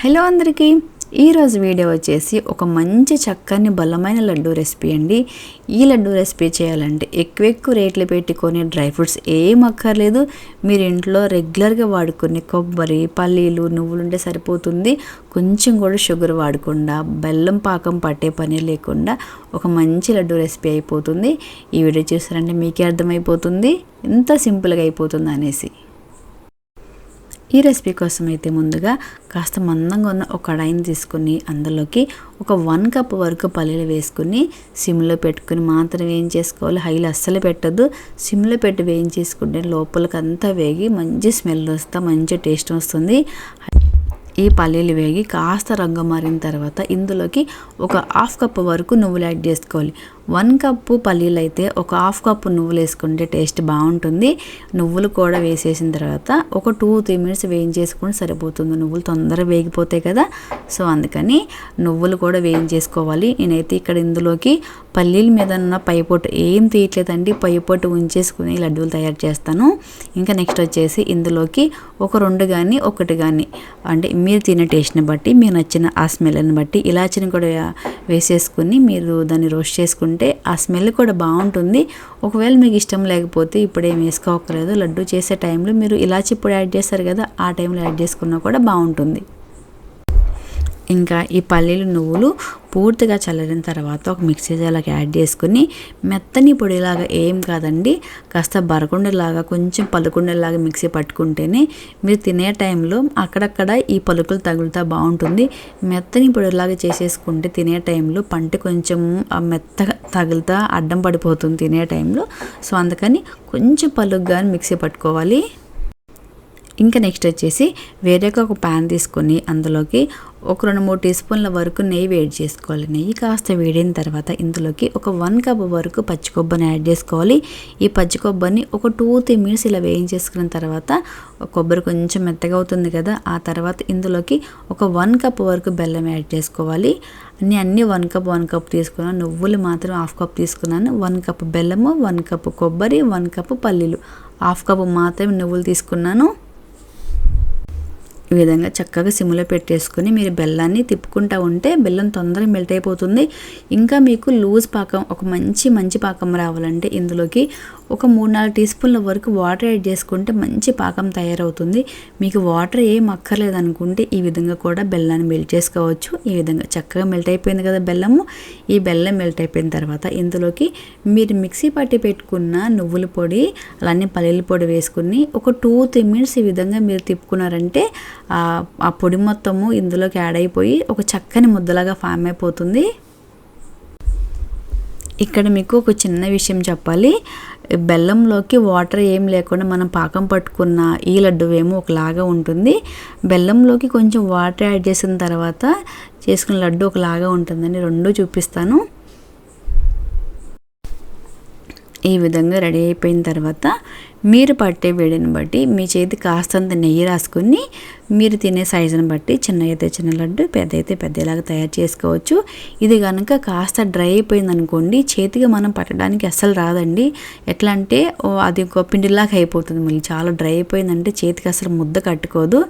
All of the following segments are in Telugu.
హలో అందరికీ. ఈరోజు వీడియో వచ్చేసి ఒక మంచి చక్కని బలమైన లడ్డు రెసిపీ అండి. ఈ లడ్డు రెసిపీ చేయాలంటే ఎక్కువ ఎక్కువ రేట్లు పెట్టుకొని డ్రై ఫ్రూట్స్ ఏం అక్కర్లేదు. మీరు ఇంట్లో రెగ్యులర్గా వాడుకునే కొబ్బరి పల్లీలు నువ్వులు ఉంటే సరిపోతుంది. కొంచెం కూడా షుగర్ వాడకుండా బెల్లం పాకం పట్టే పని లేకుండా ఒక మంచి లడ్డు రెసిపీ అయిపోతుంది. ఈ వీడియో చూసారంటే మీకే అర్థమైపోతుంది. ఎంత సింపుల్గా అయిపోతుంది అనేసి. ఈ రెసిపీ కోసం అయితే ముందుగా కాస్త మందంగా ఉన్న ఒక కడాయిని తీసుకుని అందులోకి ఒక వన్ కప్ వరకు పల్లీలు వేసుకుని సిమ్లో పెట్టుకుని మాత్రం వేయించేసుకోవాలి హైలో అస్సలు పెట్టద్దు. సిమ్లో పెట్టి వేయించేసుకుంటే లోపలికి అంతా వేగి మంచి స్మెల్ వస్తా మంచి టేస్ట్ వస్తుంది. ఈ పల్లీలు వేగి కాస్త రంగు మారిన తర్వాత ఇందులోకి ఒక హాఫ్ కప్ వరకు నువ్వులు యాడ్ చేసుకోవాలి. వన్ కప్పు పల్లీలు అయితే ఒక హాఫ్ కప్పు నువ్వులు వేసుకుంటే టేస్ట్ బాగుంటుంది. నువ్వులు కూడా వేసేసిన తర్వాత ఒక టూ త్రీ మినిట్స్ వేయించేసుకుంటే సరిపోతుంది. నువ్వులు తొందరగా వేగిపోతాయి కదా. సో అందుకని నువ్వులు కూడా వేయించేసుకోవాలి. నేనైతే ఇక్కడ ఇందులోకి పల్లీల మీద ఉన్న పైపొట్టు ఏం తీయట్లేదండి. పైపొట్టు ఉంచేసుకుని లడ్డూలు తయారు చేస్తాను. ఇంకా నెక్స్ట్ వచ్చేసి ఇందులోకి ఒక రెండు కానీ ఒకటి కానీ అంటే మీరు తినే టేస్ట్ని బట్టి మీరు నచ్చిన ఆ స్మెల్ని బట్టి ఇలాచిని కూడా వేసేసుకుని మీరు దాన్ని రోస్ట్ చేసుకుంటే ఆ స్మెల్ కూడా బాగుంటుంది. ఒకవేళ మీకు ఇష్టం లేకపోతే ఇప్పుడు ఏం వేసుకోకర్లేదు. లడ్డు చేసే టైంలో మీరు ఇలాచి ఇప్పుడు యాడ్ చేస్తారు కదా ఆ టైంలో యాడ్ చేసుకున్నా కూడా బాగుంటుంది. ఇంకా ఈ పల్లీలు నువ్వులు పూర్తిగా చల్లారిన తర్వాత ఒక మిక్సీ జార్లోకి యాడ్ చేసుకుని మెత్తని పొడిలాగా ఏం కాదండి కాస్త బరకుండలాగా కొంచెం పలుకుండలాగా మిక్సీ పట్టుకుంటేనే మీరు తినే టైంలో అక్కడక్కడ ఈ పలుకులు తగులుతా బాగుంటుంది. మెత్తని పొడిలాగా చేసేసుకుంటే తినే టైంలో పంట కొంచెం మెత్తగా తగులుతా అడ్డం పడిపోతుంది తినే టైంలో. సో అందుకని కొంచెం పలుగ్గా మిక్సీ పట్టుకోవాలి. ఇంకా నెక్స్ట్ వచ్చేసి వేరే ఒక ప్యాన్ తీసుకొని అందులోకి ఒక రెండు మూడు టీ స్పూన్ల వరకు నెయ్యి వేడి చేసుకోవాలి. నెయ్యి కాస్త వేడిన తర్వాత ఇందులోకి ఒక వన్ కప్ వరకు పచ్చి కొబ్బరిని యాడ్ చేసుకోవాలి. ఈ పచ్చి కొబ్బరిని ఒక టూ త్రీ మినిట్స్ ఇలా వేయించేసుకున్న తర్వాత కొబ్బరి కొంచెం మెత్తగా అవుతుంది కదా ఆ తర్వాత ఇందులోకి ఒక వన్ కప్ వరకు బెల్లం యాడ్ చేసుకోవాలి. అన్ని అన్ని వన్ కప్ వన్ కప్ తీసుకున్నాను. నువ్వులు మాత్రం హాఫ్ కప్ తీసుకున్నాను. వన్ కప్ బెల్లము వన్ కప్ కొబ్బరి వన్ కప్ పల్లీలు. హాఫ్ కప్ మాత్రమే నువ్వులు తీసుకున్నాను. ఈ విధంగా చక్కగా సిమ్లో పెట్టేసుకొని మీరు బెల్లాన్ని తిప్పుకుంటూ ఉంటే బెల్లం తొందరగా మెల్ట్ అయిపోతుంది. ఇంకా మీకు లూజ్ పాకం ఒక మంచి మంచి పాకం రావాలంటే ఇందులోకి ఒక మూడు నాలుగు టీ స్పూన్ల వరకు వాటర్ యాడ్ చేసుకుంటే మంచి పాకం తయారవుతుంది. మీకు వాటర్ ఏం అక్కర్లేదనుకుంటే ఈ విధంగా కూడా బెల్లాన్ని మెల్ట్ చేసుకోవచ్చు. ఈ విధంగా చక్కగా మెల్ట్ అయిపోయింది కదా బెల్లము. ఈ బెల్లం మెల్ట్ అయిపోయిన తర్వాత ఇందులోకి మీరు మిక్సీ పట్టి పెట్టుకున్న నువ్వుల పొడి అలానే పల్లీల పొడి వేసుకుని ఒక టూ త్రీ మినిట్స్ ఈ విధంగా మీరు తిప్పుకున్నారంటే ఆ పొడి మొత్తము ఇందులోకి యాడ్ అయిపోయి ఒక చక్కని ముద్దలాగా ఫామ్ అయిపోతుంది. ఇక్కడ మీకు ఒక చిన్న విషయం చెప్పాలి. బెల్లంలోకి వాటర్ ఏం లేకుండా మనం పాకం పట్టుకున్న ఈ లడ్డు ఏమో ఒకలాగా ఉంటుంది. బెల్లంలోకి కొంచెం వాటర్ యాడ్ చేసిన తర్వాత చేసుకున్న లడ్డు ఒకలాగా ఉంటుందని రెండు చూపిస్తాను. ఈ విధంగా రెడీ అయిపోయిన తర్వాత మీరు పట్టే వేడిని బట్టి మీ చేతి కాస్తంత నెయ్యి రాసుకుని మీరు తినే సైజుని బట్టి చిన్న అయితే చిన్న లడ్డు పెద్ద అయితే పెద్దలాగా తయారు చేసుకోవచ్చు. ఇది కనుక కాస్త డ్రై అయిపోయింది అనుకోండి చేతికి మనం పట్టడానికి అస్సలు రాదండి. ఎట్లా అంటే అది ఒక పిండిలాగా అయిపోతుంది మళ్ళీ చాలా డ్రై అయిపోయిందంటే చేతికి అసలు ముద్ద కట్టుకోదు.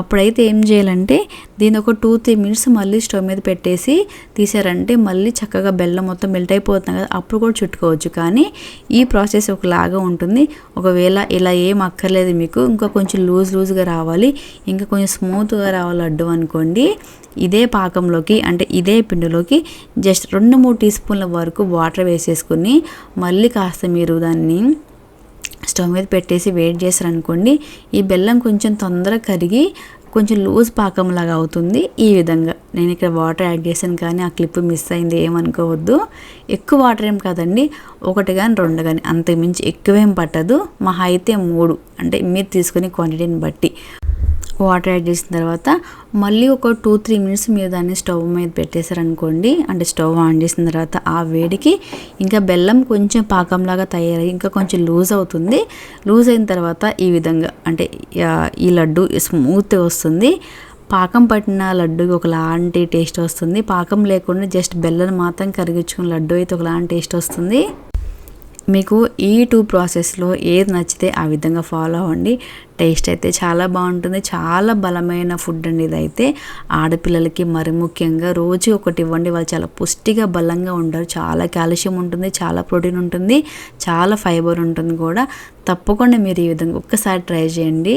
అప్పుడైతే ఏం చేయాలంటే దీని ఒక టూ త్రీ మినిట్స్ మళ్ళీ స్టవ్ మీద పెట్టేసి తీసారంటే మళ్ళీ చక్కగా బెల్లం మొత్తం మెల్ట్ అయిపోతుంది కదా అప్పుడు కూడా చుట్టుకోవచ్చు. కానీ ఈ ప్రాసెస్ ఒకలాగా ఉంటుంది. ఒకవేళ ఇలా ఏం అక్కర్లేదు మీకు ఇంకా కొంచెం లూజ్ లూజ్గా రావాలి. ఇంకా కొంచెం స్మూత్గా రావాలి లడ్డు అనుకోండి. ఇదే పాకంలోకి అంటే ఇదే పిండిలోకి జస్ట్ రెండు మూడు టీ స్పూన్ల వరకు వాటర్ వేసేసుకుని మళ్ళీ కాస్త మీరు దాన్ని స్టవ్ మీద పెట్టేసి వేడి చేశారనుకోండి ఈ బెల్లం కొంచెం తొందరగా కరిగి కొంచెం లూజ్ పాకంలాగా అవుతుంది. ఈ విధంగా. నేను ఇక్కడ వాటర్ యాడ్ చేశాను కానీ ఆ క్లిప్ మిస్ అయింది ఏమనుకోవద్దు. ఎక్కువ వాటర్ ఏం కాదండి ఒకటి కానీ రెండు కానీ అంతకుమించి ఎక్కువేం పట్టదు. మహా అయితే మూడు అంటే మీరు తీసుకునే క్వాంటిటీని బట్టి. వాటర్ యాడ్ చేసిన తర్వాత మళ్ళీ ఒక టూ త్రీ మినిట్స్ మీరు దాన్ని స్టవ్ మీద పెట్టేశారనుకోండి అంటే స్టవ్ ఆన్ చేసిన తర్వాత ఆ వేడికి ఇంకా బెల్లం కొంచెం పాకంలాగా తయారై ఇంకా కొంచెం లూజ్ అవుతుంది. లూజ్ అయిన తర్వాత ఈ విధంగా అంటే ఈ లడ్డు స్మూత్ వస్తుంది. పాకం పట్టిన లడ్డుకి ఒకలాంటి టేస్ట్ వస్తుంది. పాకం లేకుండా జస్ట్ బెల్లం మాత్రం కరిగించుకున్న లడ్డు అయితే ఒకలాంటి టేస్ట్ వస్తుంది. మీకు ఈ టూ ప్రాసెస్లో ఏది నచ్చితే ఆ విధంగా ఫాలో అవ్వండి. టేస్ట్ అయితే చాలా బాగుంటుంది. చాలా బలమైన ఫుడ్ అండి ఇదైతే. ఆడపిల్లలకి మరి ముఖ్యంగా రోజు ఒకటి ఇవ్వండి. వాళ్ళు చాలా పుష్టిగా బలంగా ఉంటారు చాలా కాల్షియం ఉంటుంది చాలా ప్రోటీన్ ఉంటుంది చాలా ఫైబర్ ఉంటుంది కూడా. తప్పకుండా మీరు ఈ విధంగా ఒక్కసారి ట్రై చేయండి.